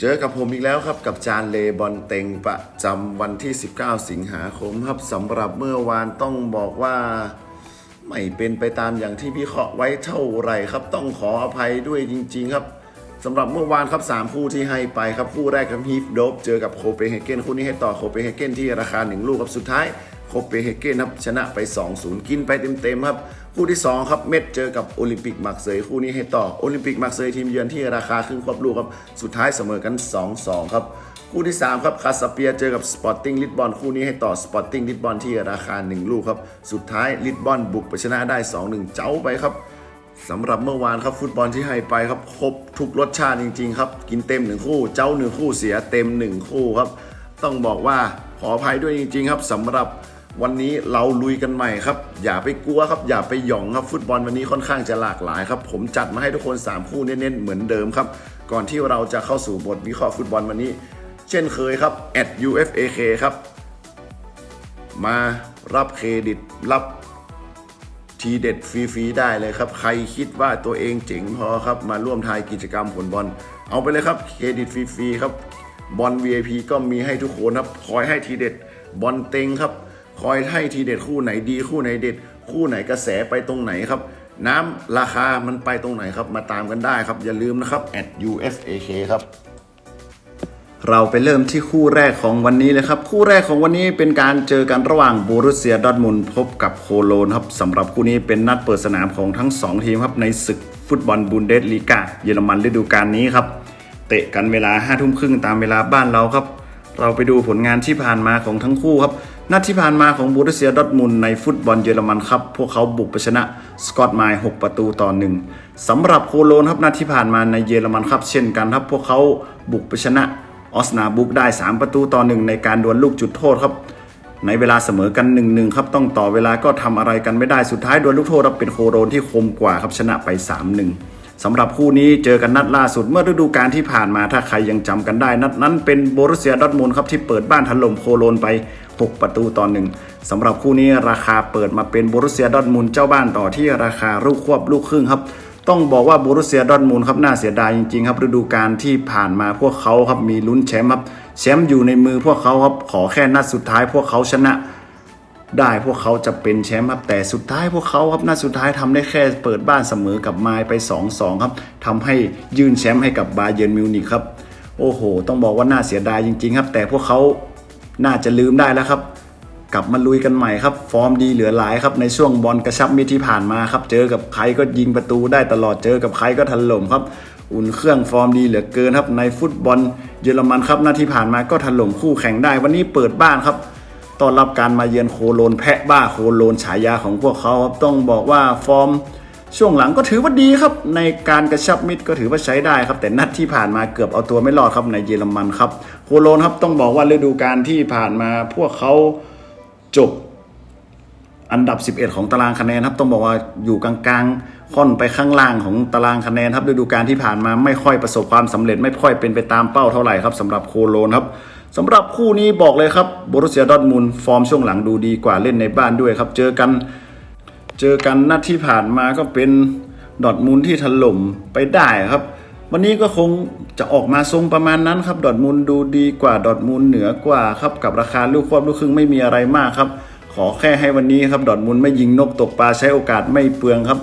เจอกับผมอีกแล้วครับกับจานเลบอลเต็งประจำวันที่ 19 สิงหาคมครับสำหรับเมื่อวานต้องบอกว่า ไม่เป็นไปตามอย่างที่พี่เคาะไว้เท่าไหร่ครับ ต้องขออภัยด้วยจริง ๆ ครับสำหรับเมื่อวานครับ 3 คู่ที่ให้ไปครับ คู่แรกครับฮีฟโดบเจอกับโคเปนเฮเกนคู่นี้ให้ต่อโคเปนเฮเกนที่ราคา 1 ลูกครับสุดท้าย โคเปเฮเกนครับชนะไป 2-0 กินไปเต็มๆครับ คู่ที่ 2 ครับเม็ดเจอกับโอลิมปิกมักเซยคู่นี้ให้ต่อโอลิมปิกมักเซยทีมเยือนที่ราคาครึ่งควบลูกครับ สุดท้ายเสมอกัน 2-2 ครับ คู่ที่ 3 ครับคาสเปียเจอกับสปอร์ติ้งลิสบอนคู่นี้ให้ต่อสปอร์ติ้งลิสบอนที่ราคา 1 ลูกครับ สุดท้ายลิสบอนบุกไปชนะได้ 2-1 เจ้าไปครับสำหรับเมื่อวานครับฟุตบอลที่ให้ไปครับครบทุกรสชาติจริงๆครับกินเต็ม1คู่ เจ้า1คู่เสียเต็ม1คู่ครับ ต้องบอกว่าขออภัยด้วยจริง ๆ ครับสำหรับ วันนี้เราลุยกันใหม่ครับ อย่าไปกลัวครับ อย่าไปหย่องครับฟุตบอลวันนี้ค่อนข้างจะหลากหลายครับ ผมจัดมาให้ทุกคน 3 คู่เน้นๆเหมือนเดิมครับ ก่อนที่เราจะเข้าสู่บทวิเคราะห์ฟุตบอลวันนี้ เช่นเคยครับ @ufak ครับ มารับเครดิตรับทีเด็ดฟรีๆได้เลยครับ ใครคิดว่าตัวเองเจ๋งพอครับ มาร่วมทายกิจกรรมผลบอล เอาไปเลยครับเครดิตฟรีๆครับบอล VIP ก็มีให้ทุกคนครับ คอยให้ทีเด็ดบอลเต็งครับ คอยให้ทีเด็ดคู่ไหนดีคู่ไหนเด็ด คู่ไหนกระแสไปตรงไหนครับ น้ำราคามันไปตรงไหนครับมาตามกันได้ครับอย่าลืมนะครับ @ufak ครับเราไปเริ่มที่คู่แรกของวันนี้เลยครับ คู่แรกของวันนี้เป็นการเจอกันระหว่างบูรุสเซียดอทมุนพบกับโคโลนครับสำหรับคู่นี้เป็นนัดเปิดสนามของทั้ง 2 ทีมครับในศึกฟุตบอลบูนเดสลีกาเยอรมันฤดูกาลนี้ครับ เตะกันเวลา5้าทุ่มครึ่งตามเวลาบ้านเราครับ เราไปดูผลงานที่ผ่านมาของทั้งคู่ครับ นัดที่ผ่านมาของบูรุสเซียดอทมุนในฟุตบอลเยอรมันครับ พวกเขาบุกไปชนะสกอตไมล์6ประตูต่อหนึ่งสำหรับโคโลนครับนัดที่ผ่านมาในเยอรมันครับ เช่นกันครับพวกเขาบุกไปชนะออสนาบุกได้ 3 ประตูต่อหนึ่งในการดวลลูกจุดโทษครับ ในเวลาเสมอกัน1-1ครับต้องต่อเวลาก็ทำอะไรกันไม่ได้สุดท้ายดวลลูกโทษรับเป็นโคโรนที่คมกว่าครับชนะไป 3-1สำหรับคู่นี้เจอกันนัดล่าสุดเมื่อฤดูกาลที่ผ่านมาถ้าใครยังจำกันได้ นัดนั้นเป็นโบรุสเซียดอทมุนครับที่เปิดบ้านถล่มโคโลนไป 6 ประตูต่อหนึ่งสำหรับคู่นี้ราคาเปิดมาเป็นบรุเซียดอทมุนด์เจ้าบ้านต่อที่ราคาลูกควบลูกครึ่งครับ ต้องบอกว่าบรุเซียดอทมุนด์ครับน่าเสียดายจริงๆครับฤดูกาลที่ผ่านมาพวกเขาครับมีลุ้นแชมป์ครับแชมป์อยู่ในมือพวกเขาครับขอแค่นัดสุดท้ายพวกเขาชนะได้พวกเขาจะเป็นแชมป์ครับแต่สุดท้ายพวกเขาครับนัดสุดท้ายทำได้แค่เปิดบ้านเสมอกับไมล์ไป 2-2 ครับทำให้ยื่นแชมป์ให้กับบาเยิร์นมิวนิกครับโอ้โห ต้องบอกว่าน่าเสียดายจริง ๆ ครับ แต่พวกเขา น่าจะลืมได้แล้วครับ กลับมาลุยกันใหม่ครับ ฟอร์มดีเหลือหลายครับในช่วงบอลกระชับมิตรที่ผ่านมาครับ เจอกับใครก็ยิงประตูได้ตลอดเจอกับใครก็ถล่มครับ อุ่นเครื่องฟอร์มดีเหลือเกินครับในฟุตบอลเยอรมันครับหน้าที่ผ่านมาก็ถล่มคู่แข่งได้ วันนี้เปิดบ้านครับต้อนรับการมาเยือนโคโลนแพะบ้าโคโลนฉายาของพวกเขาครับต้องบอกว่าฟอร์ม ช่วงหลังก็ถือว่าดีครับ ในการกระชับมิตรก็ถือว่าใช้ได้ครับ แต่นัดที่ผ่านมาเกือบเอาตัวไม่รอดครับในเยอรมันครับโคโลนครับต้องบอกว่าฤดูกาลที่ผ่านมาพวกเขาจบอันดับ 11 ของตารางคะแนนครับ ต้องบอกว่าอยู่กลางๆ ค่อนไปข้างล่างของตารางคะแนนครับฤดูกาลที่ผ่านมาไม่ค่อยประสบความสำเร็จไม่ค่อยเป็นไปตามเป้าเท่าไหร่ครับสำหรับโคโลนครับสำหรับคู่นี้บอกเลยครับบรุเซียดอทมุนด์ฟอร์มช่วงหลังดูดีกว่าเล่นในบ้านด้วยครับ เจอกัน เจอกันนัดที่ผ่านมาก็เป็นดอทมุนด์ที่ถล่มไปได้ครับ วันนี้ก็คงจะออกมาทรงประมาณนั้นครับ ดอทมุนด์ดูดีกว่า ดอทมุนด์เหนือกว่าครับ กับราคาลูกควบลูกครึ่งไม่มีอะไรมากครับ ขอแค่ให้วันนี้ครับ ดอทมุนด์ไม่ยิงนกตกปลาใช้โอกาสไม่เปลืองครับ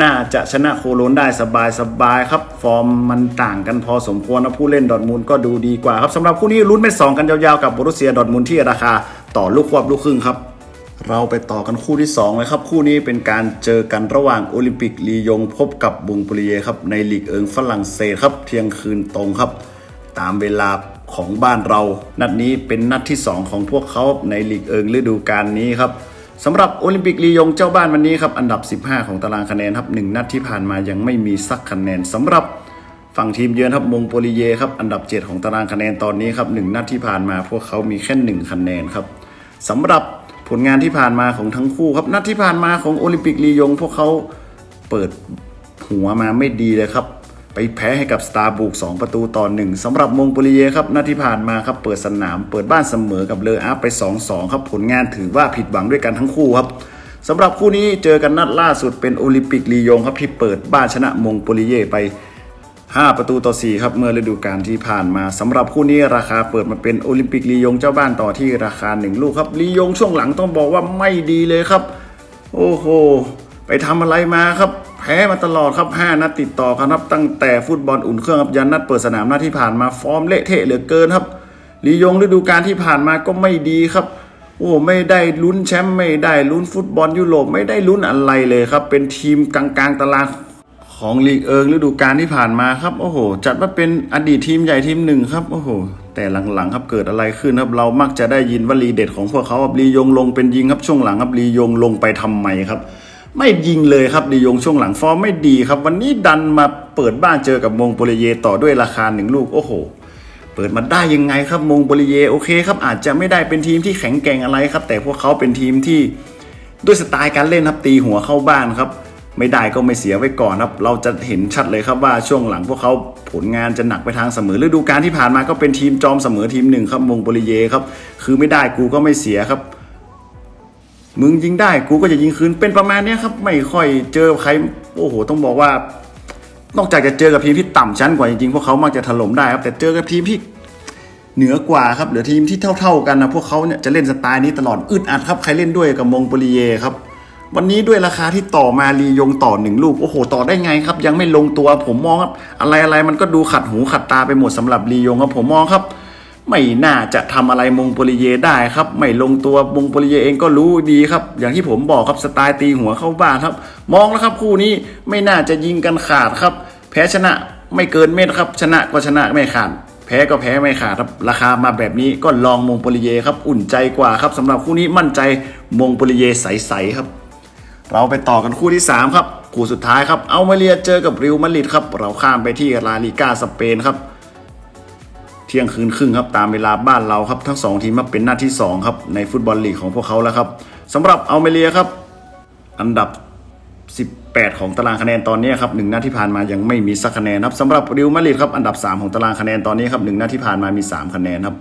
น่าจะชนะโคโลนได้สบายสบายๆครับ ฟอร์มมันต่างกันพอสมควรนะผู้เล่นดอทมุนด์ก็ดูดีกว่าครับสำหรับคู่นี้ลุ้นเป็นสองกันยาวๆกับบรุเซียดอทมุนด์ที่ราคาต่อลูกควบลูกครึ่งครับ เราไปต่อกันคู่ที่ 2 เลยครับ คู่นี้เป็นการเจอกันระหว่างโอลิมปิกลียงพบกับบุงปุริเยครับในลีกเอิงฝรั่งเศสครับ เที่ยงคืนตรงครับ ตามเวลาของบ้านเรา นัดนี้เป็นนัดที่ 2 ของพวกเขาในลีกเอิงฤดูกาลนี้ครับสำหรับโอลิมปิกลียงเจ้าบ้านวันนี้ครับอันดับ 15 ของตารางคะแนนครับหนึ่งนัดที่ผ่านมายังไม่มีสักคะแนนสำหรับฝั่งทีมเยือนครับมงโปลิเยครับอันดับ 7 ของตารางคะแนนตอนนี้ครับหนึ่งนัดที่ผ่านมา พวกเขามีแค่หนึ่งคะแนนครับสำหรับ ผลงานที่ผ่านมาของทั้งคู่ครับ นัดที่ผ่านมาของโอลิมปิกลียง พวกเขาเปิดหัวมาไม่ดีเลยครับ ไปแพ้ให้กับสตาร์บุก2ประตูต่อหนึ่งสำหรับมงโปลิเยครับนัดที่ผ่านมาครับเปิดสนาม เปิดบ้านเสมอกับเลออาร์ไป 2-2 ครับ ผลงานถือว่าผิดหวังด้วยกันทั้งคู่ครับสำหรับคู่นี้เจอกันนัดล่าสุดเป็นโอลิมปิกลียงครับที่เปิดบ้านชนะมงโปลิเย่ไป 5 ประตูต่อ 4 ครับ เมื่อฤดูกาลที่ผ่านมาสำหรับคู่นี้ราคาเปิดมาเป็นโอลิมปิกลียงเจ้าบ้านต่อที่ราคา 1 ลูกครับลียงช่วงหลังต้องบอกว่าไม่ดีเลยครับ โอ้โห ไปทำอะไรมาครับ แพ้มาตลอดครับ 5 นัดติดต่อครับ ตั้งแต่ฟุตบอลอุ่นเครื่องครับยันนัดเปิดสนามหน้าที่ผ่านมาฟอร์มเละเทะเหลือเกินครับลียงฤดูกาลที่ผ่านมาก็ไม่ดีครับโอ้ไม่ได้ลุ้นแชมป์ไม่ได้ลุ้นฟุตบอลยุโรปไม่ได้ลุ้นอะไรเลยครับ เป็นทีมกลางๆตาราง ของลีกเอิงฤดูกาลที่ผ่านมาครับโอ้โห จัดว่าเป็นอดีตทีมใหญ่ทีมหนึ่งครับโอ้โห แต่หลังๆครับเกิดอะไรขึ้นครับเรามักจะได้ยินวลีเด็ดของพวกเขาครับลียงลงเป็นยิงครับช่วงหลังครับลียงลงไปทำไมครับ ไม่ยิงเลยครับลียงช่วงหลังฟอร์มไม่ดีครับ วันนี้ดันมาเปิดบ้านเจอกับมงโปเลเยต่อด้วยราคาหนึ่งลูกโอ้โหเปิดมาได้ยังไงครับมงโปเลเยโอเคครับอาจจะไม่ได้เป็นทีมที่แข็งแกร่งอะไรครับ แต่พวกเขาเป็นทีมที่ด้วยสไตล์การเล่นครับตีหัวเข้าบ้านครับ ไม่ได้ก็ไม่เสียไว้ก่อนครับ เราจะเห็นชัดเลยครับว่าช่วงหลังพวกเขาผลงานจะหนักไปทางเสมอฤดูกาลที่ผ่านมาก็เป็นทีมจอมเสมอทีมหนึ่งครับมงโปริเยครับ คือไม่ได้กูก็ไม่เสียครับ มึงยิงได้กูก็จะยิงคืนเป็นประมาณนี้ครับ ไม่ค่อยเจอใครโอ้โห ต้องบอกว่า นอกจากจะเจอกับทีมที่ต่ำชั้นกว่าจริงๆพวกเขามักจะถล่มได้ครับ แต่เจอกับทีมที่เหนือกว่าครับหลือทีมที่เท่า ๆกันนะพวกเขาเนี่ยจะเล่นสไตล์นี้ตลอดอึดอัดครับใครเล่นด้วยกับมงโปลีเยครับ วันนี้ด้วยราคาที่ต่อมาลียงต่อหนึ่งลูกโอ้โห ต่อได้ไงครับ ยังไม่ลงตัวผมมองครับ อะไรอะไรมันก็ดูขัดหูขัดตาไปหมดสำหรับลียงครับผมมองครับ ไม่น่าจะทำอะไรมงโปลีเยได้ครับ ไม่ลงตัวมงโปลีเยเองก็รู้ดีครับ อย่างที่ผมบอกครับสไตล์ตีหัวเข้าบ้านครับ มองแล้วครับคู่นี้ไม่น่าจะยิงกันขาดครับ แพ้ชนะไม่เกินเม็ดครับ ชนะก็ชนะไม่ขาดแพ้ก็แพ้ไม่ขาดครับ ราคามาแบบนี้ก็ลองมงโปลิเยครับ อุ่นใจกว่าครับสำหรับคู่นี้มั่นใจมงโปลิเยใสๆครับ เราไปต่อกันคู่ที่ 3 ครับ คู่สุดท้ายครับเอามาเลียเจอกับริวมาริดครับ เราข้ามไปที่ลาลิก้าสเปนครับ เที่ยงคืนครึ่งครับตามเวลาบ้านเราครับทั้งสองทีมมาเป็นหน้าที่สองครับ ในฟุตบอลลีกของพวกเขาแล้วครับสำหรับเอาเมเลียครับ อันดับ 18 ของตารางคะแนนตอนนี้ครับหนึ่งหนัดที่ผ่านมายังไม่มีสักคะแนนครับสำหรับริวมาริดครับอันดับ 3 ของตารางคะแนนตอนนี้ครับหนึ่งหนัดที่ผ่านมามี 3 คะแนนครับ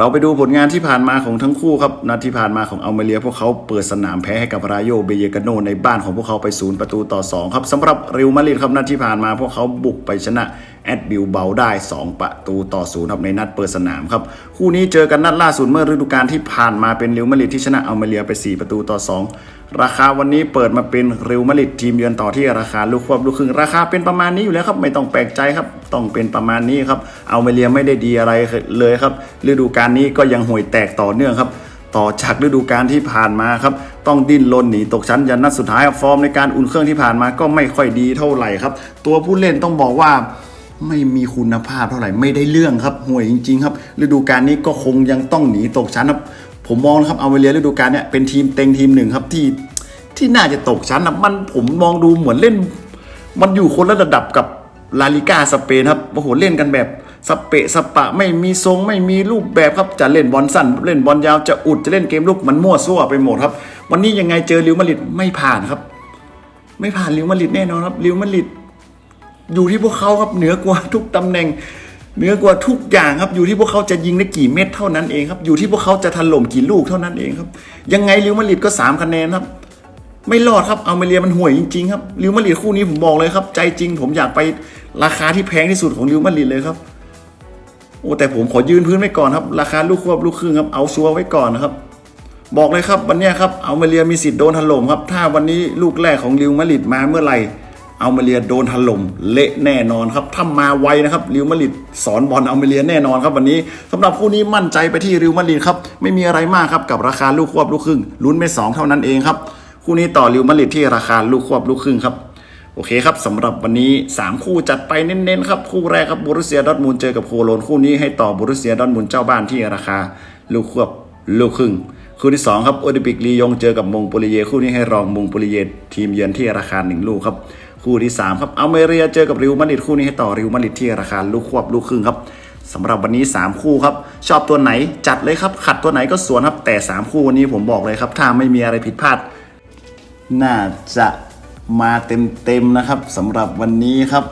เราไปดูผลงานที่ผ่านมาของทั้งคู่ครับนัดที่ผ่านมาของอัลเมเรีย พวกเขาเปิดสนามแพ้ให้กับรายโยเบเยกาโนในบ้านของพวกเขาไปศูนย์ประตูต่อ 2 ครับสำหรับริวมาริดครับนัดที่ผ่านมาพวกเขาบุกไปชนะ แอดบิลเบาได้ 2 ประตูต่อศูนย์ครับในนัดเปิดสนามครับ คู่นี้เจอกันนัดล่าสุดเมื่อฤดูกาลที่ผ่านมาเป็นริวมาดริดที่ชนะอัลเมเรียไป 4 ประตูต่อ 2 ราคาวันนี้เปิดมาเป็นริวมาดริดทีมเยือนต่อที่ราคาลูกควบลูกครึ่งราคาเป็นประมาณนี้อยู่แล้วครับไม่ต้องแปลกใจครับต้องเป็นประมาณนี้ครับอัลเมเรียไม่ได้ดีอะไรเลยครับฤดูกาลนี้ก็ยังห่วยแตกต่อเนื่องครับต่อจากฤดูกาลที่ผ่านมาครับ ต้องดิ้นรนหนีตกชั้นยันนัดสุดท้ายฟอร์มในการอุ่นเครื่องที่ผ่านมาก็ไม่ค่อยดีเท่าไหร่ครับ ตัวผู้เล่นต้องบอกว่า ไม่มีคุณภาพเท่าไหร่ไม่ได้เรื่องครับห่วยจริง ๆ ครับ ฤดูกาลนี้ก็คงยังต้องหนีตกชั้นครับ ผมมองนะครับเอาเวเลียฤดูกาลเนี้ยเป็นทีมเต็งทีมหนึ่งครับที่ที่น่าจะตกชั้นนะมันผมมองดูเหมือนเล่น มันอยู่คนละระดับกับลาลิกาสเปนครับโอ้โหเล่นกันแบบสเปะสปะไม่มีทรงไม่มีรูปแบบครับจะเล่นบอลสั้นเล่นบอลยาวจะอุดจะเล่นเกมลุกมันมั่วซั่วไปหมดครับ วันนี้ยังไงเจอริวมาริดไม่ผ่านครับ ไม่ผ่านริวมาริดแน่นอนครับริวมาริด อยู่ที่พวกเขาครับเหนือกว่าทุกตำแหน่งเหนือกว่าทุกอย่างครับอยู่ที่พวกเขาจะยิงได้กี่เม็ดเท่านั้นเองครับอยู่ที่พวกเขาจะถล่มกี่ลูกเท่านั้นเองครับ ยังไงลิวมาริดก็3คะแนนครับ ไม่รอดครับเอาเมเรียมันห่วยจริงๆครับลิวมาริดคู่นี้ผมบอกเลยครับ ใจจริงผมอยากไปราคาที่แพงที่สุดของลิวมาริดเลยครับโอ้แต่ผมขอยืนพื้นไว้ก่อนครับ ราคาลูกควบลูกครึ่งครับเอาชัวไว้ก่อนนะครับ บอกเลยครับวันนี้ครับเอาเมเรียมีสิทธิ์โดนถล่มครับ ถ้าวันนี้ลูกแรกของลิวมาริดมาเมื่อไหร่ เอามาเรียโดนถล่มเละแน่นอนครับถ้ามาไวนะครับริวมาริดสอนบอลเอามาเรียแน่นอนครับวันนี้สำหรับคู่นี้มั่นใจไปที่ริวมาริดครับไม่มีอะไรมากครับกับราคาลูกควบลูกครึ่งลุ้นไปสองเท่านั้นเองครับคู่นี้ต่อริวมาริดที่ราคาลูกควบลูกครึ่งครับโอเคครับสำหรับวันนี้ 3 คู่จัดไปเน้นๆครับคู่แรกครับบูรุเซียดอทมูลเจอกับโคโลนคู่นี้ให้ต่อบูรุเซียดอทมูลเจ้าบ้านที่ราคาลูกควบลูกครึ่งคู่ที่ 2 ครับโอลิมปิกลียงเจอกับมงโปลีเย คู่นี้ให้รองมงโปลีเยทีมเยือนที่ราคา 1 ลูกครับ คู่ที่ 3 ครับอัลเมเรียเจอกับริวมาดริดคู่นี้ให้ต่อริวมาดริดที่ราคาลูกควบลูกครึ่งครับสำหรับวันนี้ 3 คู่ครับ ชอบตัวไหนจัดเลยครับ ขัดตัวไหนก็สวนครับ แต่ 3 คู่วันนี้ผมบอกเลยครับ ถ้าไม่มีอะไรผิดพลาด น่าจะมาเต็มๆนะครับสำหรับวันนี้ครับ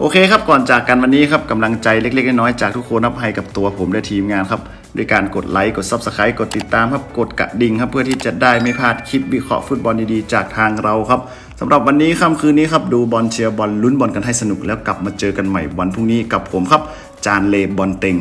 โอเคครับก่อนจากกันวันนี้ครับกำลังใจเล็ก ๆ น้อยๆจากทุกคนนับให้กับตัวผมและทีมงานครับด้วยการกดไลค์กด Subscribe กดติดตามครับกดกระดิ่งครับเพื่อที่จะได้ไม่พลาดคลิปวิเคราะห์ฟุตบอลดีๆจากทางเราครับ สำหรับวันนี้ค่ำคืนนี้ครับดูบอลเชียร์บอลลุ้นบอลกันให้สนุกแล้วกลับมาเจอกันใหม่วันพรุ่งนี้กับผมครับ จานเลบอลเต็ง